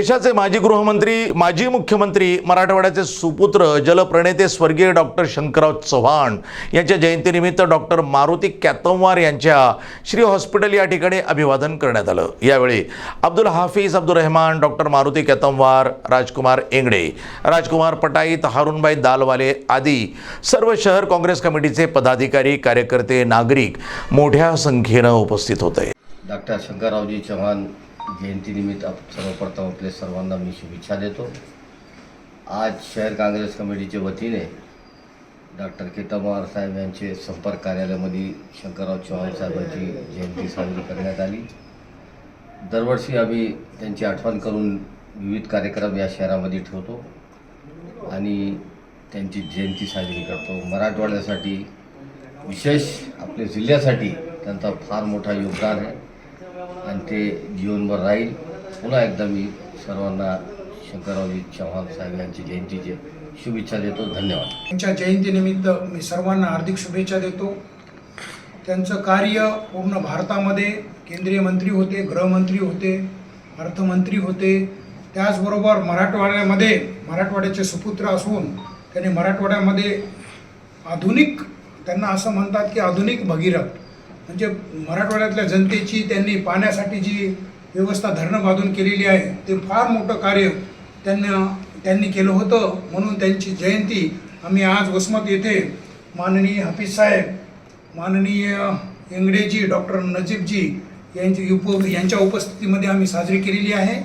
देशाचे माजी गृहमंत्री माजी मुख्यमंत्री मराठवाड्याचे सुपुत्र जलप्रणेते स्वर्गीय डॉक्टर शंकरराव चव्हाण यांच्या जयंतीनिमित्त डॉक्टर मारुती कॅतमवार यांच्या श्री हॉस्पिटल या ठिकाणी अभिवादन करण्यात आलं. यावेळी अब्दुल हाफिज अब्दुल रहमान डॉक्टर मारुती कॅतमवार राजकुमार एंगडे राजकुमार पटाईत हारुनबाई दालवाले आदी सर्व शहर काँग्रेस कमिटीचे पदाधिकारी कार्यकर्ते नागरिक मोठ्या संख्येनं उपस्थित होते. डॉक्टर शंकररावजी चव्हाण जयंतीनिमित्त आप सर्वप्रथम आपल्या सर्वांना मी शुभेच्छा देतो. आज शहर काँग्रेस कमिटीच्या वतीने डॉक्टर केतनवार साहेब यांचे संपर्क कार्यालयामध्ये शंकरराव चव्हाण साहेबांची जयंती साजरी करण्यात आली. दरवर्षी आम्ही त्यांची आठवण करून विविध कार्यक्रम या शहरामध्ये ठेवतो आणि त्यांची जयंती साजरी करतो. मराठवाड्यासाठी विशेष आपल्या जिल्ह्यासाठी त्यांचा फार मोठा योगदान आहे. आणि ते जीवनभर राहील. पुन्हा एकदा मी सर्वांना शंकररावजी चव्हाण साहेब यांची जयंतीचे शुभेच्छा देतो. धन्यवाद. त्यांच्या जयंतीनिमित्त मी सर्वांना हार्दिक शुभेच्छा देतो. त्यांचं कार्य पूर्ण भारतामध्ये केंद्रीय मंत्री होते गृहमंत्री होते अर्थमंत्री होते. त्याचबरोबर मराठवाड्यामध्ये मराठवाड्याचे सुपुत्र असून त्यांनी मराठवाड्यामध्ये आधुनिक त्यांना असं म्हणतात की आधुनिक भगीरथ. म्हणजे मराठवाड्यातल्या जनतेची त्यांनी पाण्यासाठी जी व्यवस्था धरणं बांधून केलेली आहे ते फार मोठं कार्य त्यांना त्यांनी केलं होतं. म्हणून त्यांची जयंती आम्ही आज वसमत येथे माननीय हाफिज साहेब माननीय इंगडेजी डॉक्टर नजीबजी यांची उप यांच्या उपस्थितीमध्ये आम्ही साजरी केलेली आहे.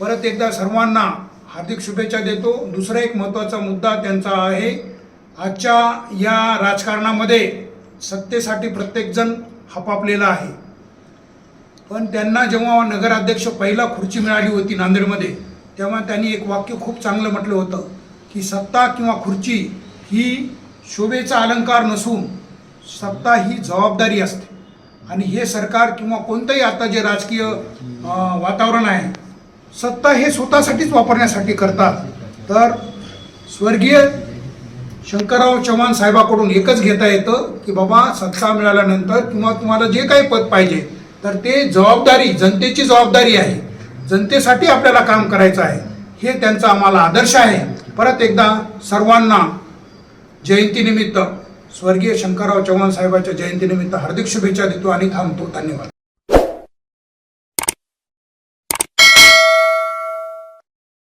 परत एकदा सर्वांना हार्दिक शुभेच्छा देतो. दुसरा एक महत्त्वाचा मुद्दा त्यांचा आहे आजच्या या राजकारणामध्ये सत्तेसाठी प्रत्येकजण हपापलेला आहे. पण त्यांना जेव्हा नगराध्यक्ष पहिला खुर्ची मिळाली होती नांदेडमध्ये तेव्हा त्यांनी एक वाक्य खूप चांगलं म्हटलं होतं की सत्ता किंवा खुर्ची ही शोभेचा अलंकार नसून सत्ता ही जबाबदारी असते. आणि हे सरकार किंवा कोणतंही आता जे राजकीय वातावरण आहे सत्ता हे स्वतःसाठीच वापरण्यासाठी करतात. तर स्वर्गीय शंकरराव चव्हाण साहेबाकडून एकच घेता येतं की बाबा सत्ता मिळाल्यानंतर किंवा तुम्हाला जे काही पद पाहिजे तर ते जबाबदारी जनतेची जबाबदारी आहे. जनतेसाठी आपल्याला काम करायचं आहे. हे त्यांचा आम्हाला आदर्श आहे. परत एकदा सर्वांना जयंतीनिमित्त स्वर्गीय शंकरराव चव्हाण साहेबांच्या जयंतीनिमित्त हार्दिक शुभेच्छा देतो आणि थांबतो. धन्यवाद.